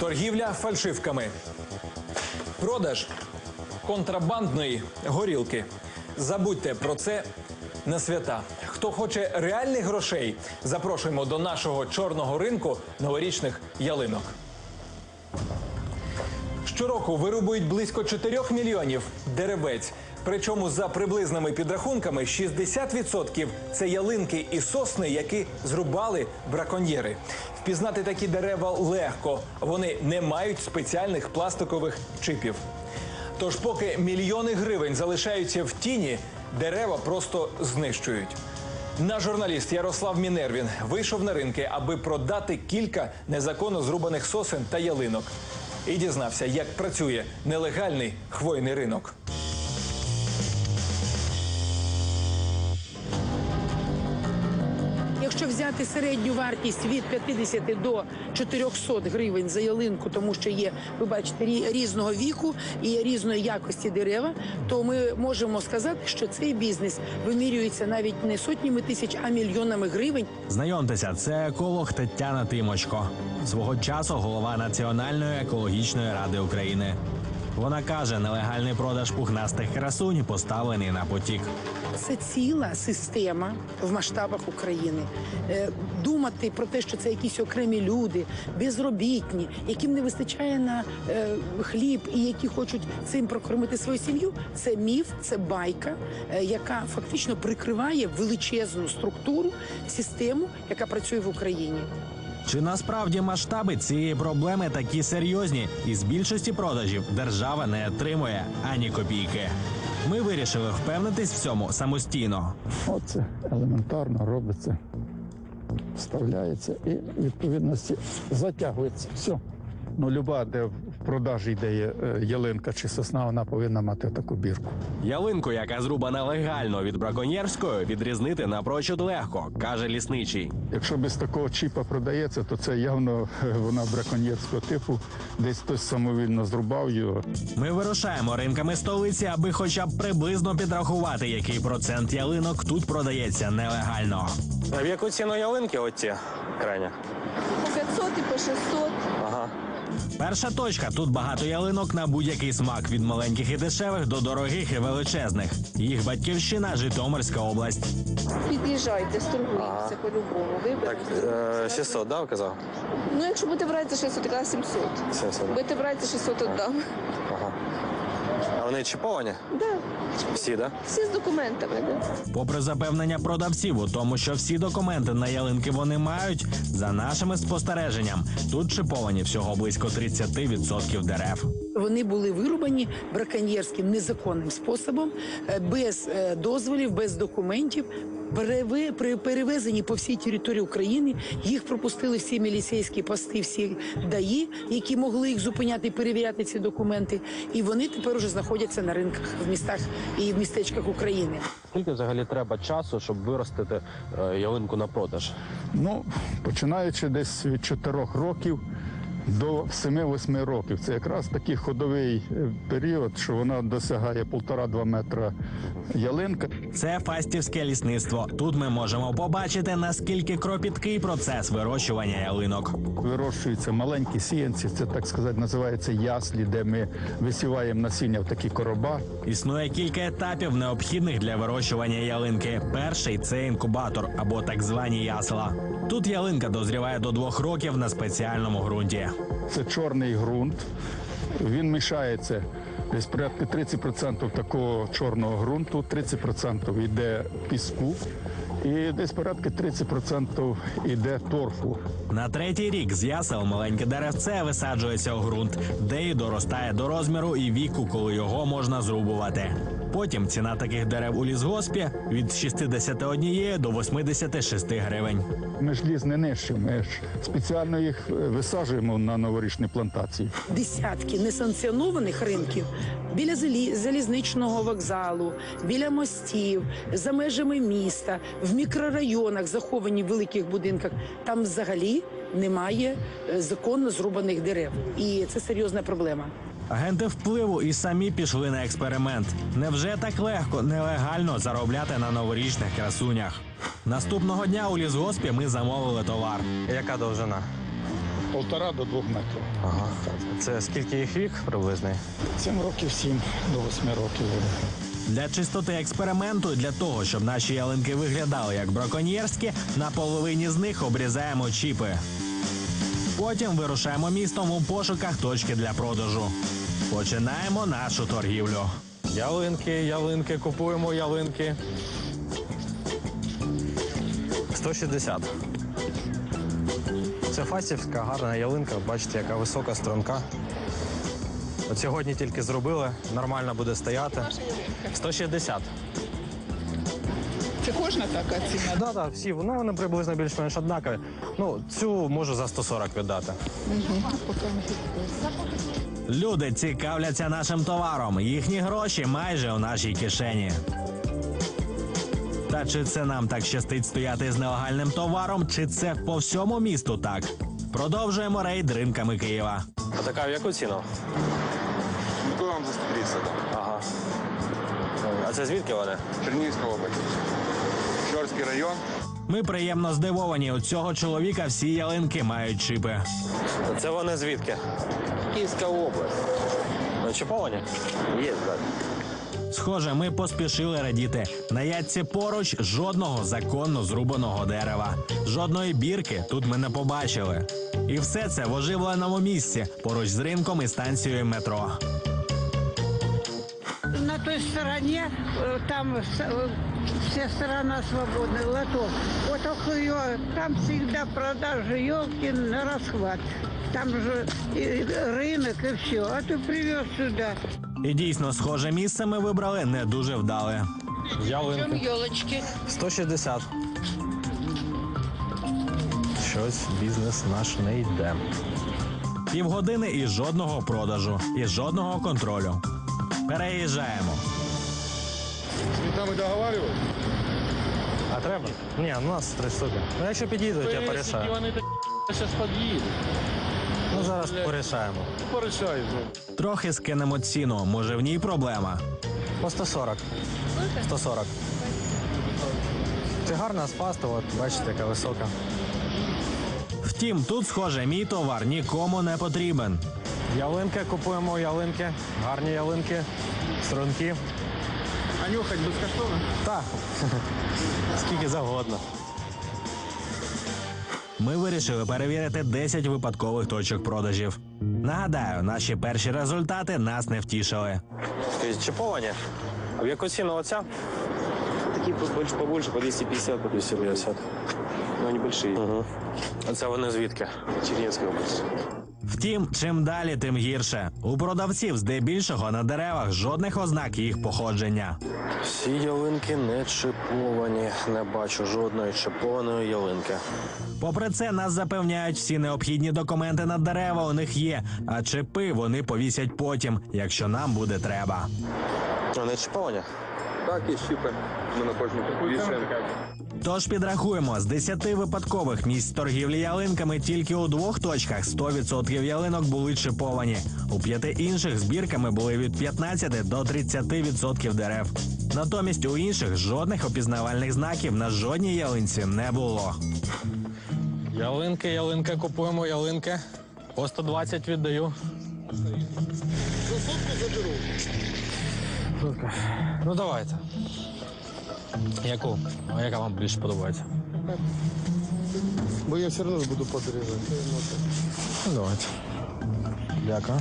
Торгівля фальшивками. Продаж контрабандної горілки. Забудьте про це на свята. Хто хоче реальних грошей, запрошуємо до нашого чорного ринку новорічних ялинок. Щороку вирубують близько 4 мільйонів деревець. Причому за приблизними підрахунками 60% – це ялинки і сосни, які зрубали браконьєри. Впізнати такі дерева легко. Вони не мають спеціальних пластикових чипів. Тож, поки мільйони гривень залишаються в тіні, дерева просто знищують. Наш журналіст Ярослав Мінервін вийшов на ринки, аби продати кілька незаконно зрубаних сосен та ялинок. І дізнався, як працює нелегальний хвойний ринок. Взяти середню вартість від 50 до 400 гривень за ялинку, тому що є, ви бачите, рі- різного віку і різної якості дерева, то ми можемо сказати, що цей бізнес вимірюється навіть не сотнями тисяч, а мільйонами гривень. Знайомтеся, це еколог Тетяна Тимочко, свого часу голова Національної екологічної ради України. Вона каже, нелегальний продаж пухнастих красунь поставлений на потік. Це ціла система в масштабах України. Е, Думати про те, що це якісь окремі люди, безробітні, яким не вистачає на е, хліб і які хочуть цим прокормити свою сім'ю. Це міф, це байка, е, яка фактично прикриває величезну структуру, систему, яка працює в Україні. Чи насправді масштаби цієї проблеми такі серйозні, і з більшості продажів держава не отримує ані копійки. Ми вирішили впевнитись в цьому самостійно. Оце елементарно робиться, вставляється і відповідності затягується. Все. Ну, люба, де в продажі йде е, ялинка чи сосна, вона повинна мати таку бірку. Ялинку, яка зрубана легально від браконьєрської, відрізнити напрочуд легко, каже лісничий. Якщо без такого чіпа продається, то це явно е, вона браконьєрського типу. Десь хтось самовільно зрубав його. Ми вирушаємо ринками столиці, аби хоча б приблизно підрахувати, який процент ялинок тут продається нелегально. А в яку ціну ялинки оці крайня? По 500 і по 600. Перша точка тут багато ялинок на будь-який смак від маленьких і дешевих до дорогих і величезних. Їх батьківщина Житомирська область. Під'їжджайте, сторгуємося по-любому. Так, Виберемо. е, 600, да, казав? Ну, якщо будете брати за 600, то 700. 700. да? Будете брати за 600, віддам. Ага. А вони чіповані? Да. Всі, да? Всі з документами, да. Попри запевнення продавців у тому, що всі документи на ялинки вони мають, за нашими спостереженням, тут чиповані всього близько 30% дерев. Вони були вирубані браконьєрським незаконним способом, е, без е, дозволів, без документів. При- перевезені по всій території України. Їх пропустили всі міліцейські пости, всі ДАІ, які могли їх зупиняти і перевіряти ці документи. І вони тепер уже знаходяться на ринках в містах і в містечках України. Скільки взагалі треба часу, щоб виростити е, ялинку на продаж? Ну, починаючи десь від 4 років до 7-8 років. Це якраз такий ходовий е, період, що вона досягає 1,5-2 метра ялинка. Це фастівське лісництво. Тут ми можемо побачити наскільки кропіткий процес вирощування ялинок. Вирощуються маленькі сіянці, це так сказати, називається яслі, де ми висіваємо насіння в такі короба. Існує кілька етапів, необхідних для вирощування ялинки. Перший це інкубатор або так звані ясла. Тут ялинка дозріває до двох років на спеціальному ґрунті. Це чорний ґрунт. Він мішається десь порядка 30% такого чорного ґрунту, 30% йде піску і десь порядка 30% йде торфу. На третій рік з ясел маленьке деревце висаджується у ґрунт, де і доростає до розміру і віку, коли його можна зрубувати. Потім ціна таких дерев у лісгоспі від 61 до 86 гривень. Ми ж ліс не нищимо, ми ж спеціально їх е, висаджуємо на новорічні плантації. десятки несанкціонованих ринків біля залізничного вокзалу, біля мостів, за межами міста, в мікрорайонах, заховані в великих будинках. Там взагалі немає е, законно зрубаних дерев, і це серйозна проблема. Агенти впливу і самі пішли на експеримент. Невже так легко нелегально заробляти на новорічних красунях? Наступного дня у лісгоспі ми замовили товар. Яка довжина? полтора до двох метрів. Ага. Це скільки їх вік приблизний? Сім років, сім до восьми років. Для чистоти експерименту, для того, щоб наші ялинки виглядали як браконьєрські, на половині з них обрізаємо чіпи. Потім вирушаємо містом у пошуках точки для продажу. Починаємо нашу торгівлю. Ялинки, ялинки, купуємо ялинки. 160. Це фасівська гарна ялинка. Бачите, яка висока струнка. От сьогодні тільки зробили, нормально буде стояти. 160. Це кожна така ціна. Так, так, всі, ну вони приблизно більш-менш однакові. Ну, цю можу за 140 віддати. Люди цікавляться нашим товаром. Їхні гроші майже у нашій кишені. Та чи це нам так щастить стояти з нелегальним товаром, чи це по всьому місту так? Продовжуємо рейд ринками Києва. А така в яку ціну? Ну, вам за 130. Ага. А це звідки вони? Чернігівська область. Чорський район. Ми приємно здивовані. У цього чоловіка всі ялинки мають чипи. Це вони звідки? Київська область. Ну, чіповані? Є, так. Схоже, ми поспішили радіти. На ядці поруч жодного законно зрубаного дерева, жодної бірки тут ми не побачили. І все це в оживленому місці поруч з ринком і станцією метро На той стороне, э, там с- э, вся сторона свободная, лоток. Вот около ее, там всегда продажи елки на расхват. Там же и рынок и все. А ты привез сюда. І дійсно, схоже місце ми вибрали не дуже вдале. Ялинки. елочки? 160. Щось бізнес наш не йде. Півгодини і жодного продажу, і жодного контролю. Переїжджаємо. Там і договарювали? А треба? Ні, у нас три штуки. Ну якщо підійдуть, я порішаю. Вони зараз під'їдуть. Ну зараз порішаємо. Порішають. Трохи скинемо ціну. Може в ній проблема. По 140. 140. Це гарна спаста, от бачите, яка висока. Втім, тут, схоже, мій товар нікому не потрібен. Ялинки купуємо ялинки, гарні ялинки, струнки. А нюхать безкоштовно? Так. Скільки завгодно. Ми вирішили перевірити 10 випадкових точок продажів. Нагадаю, наші перші результати нас не втішили. Чіповані? А в яку ціну оця? Такі побольше, побольше, по 250, по 250. Ну, они большие. Угу. А це вони звідки? Чернігівська область. Втім, чим далі, тим гірше. У продавців здебільшого на деревах жодних ознак їх походження. Всі ялинки не чіповані. Не бачу жодної чіпованої ялинки. Попри це, нас запевняють, всі необхідні документи на дерева у них є, а чипи вони повісять потім, якщо нам буде треба. Вони чіповані? Так, є щіпи. Ми на кожній вішаємо. Тож підрахуємо, з 10 випадкових місць торгівлі ялинками тільки у двох точках 100% ялинок були чиповані. У п'яти інших збірками були від 15 до 30% дерев. Натомість у інших жодних опізнавальних знаків на жодній ялинці не було. Ялинки, ялинки, купуємо ялинки. По 120 віддаю. Сотку. Ну давайте. Яку? А яка вам більше подобається? Бо я все одно буду подрізати. Ну, давайте. Дякую.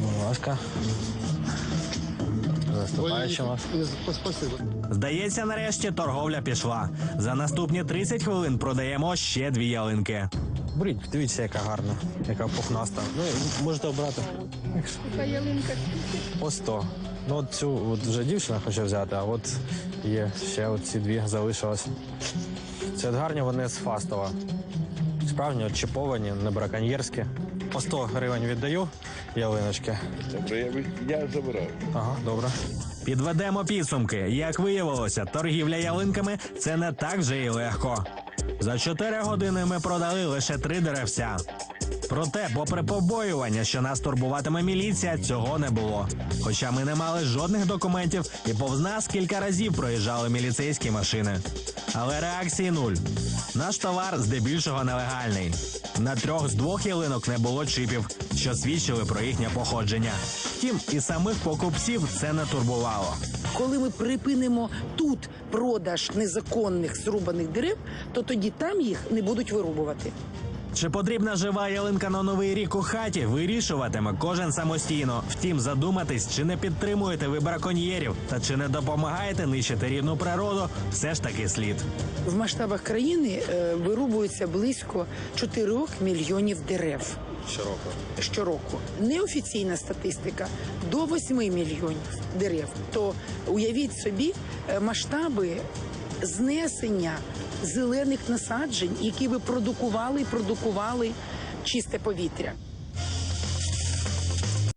Будь ласка. Заступаючи вас. Спасибо. Здається, нарешті торговля пішла. За наступні 30 хвилин продаємо ще дві ялинки. Беріть, дивіться, яка гарна, яка пухнаста. Ну, можете обрати. Така ялинка. По 100. Ну, от цю от вже дівчина хоче взяти, а от є ще от ці дві залишилось. Це от гарні вони з Фастова. Справжні, от чіповані, не браконьєрські. По 100 гривень віддаю ялиночки. Добре, Я забираю. Ага, добре. Підведемо підсумки. Як виявилося, торгівля ялинками це не так вже і легко. За 4 години ми продали лише три деревця. Проте, попри побоювання, що нас турбуватиме міліція, цього не було. Хоча ми не мали жодних документів і повз нас кілька разів проїжджали міліцейські машини. Але реакції нуль. Наш товар здебільшого нелегальний. На трьох з двох ялинок не було чипів, що свідчили про їхнє походження. Втім, і самих покупців це не турбувало. Коли ми припинимо тут продаж незаконних зрубаних дерев, то тоді там їх не будуть вирубувати. Чи потрібна жива ялинка на новий рік у хаті, вирішуватиме кожен самостійно. Втім, задуматись, чи не підтримуєте ви браконьєрів та чи не допомагаєте нищити рідну природу, все ж таки слід. В масштабах країни е, вирубується близько 4 мільйонів дерев. Щороку. Щороку. Неофіційна статистика до 8 мільйонів дерев. То уявіть собі е, масштаби знесення зелених насаджень, які би продукували і продукували чисте повітря.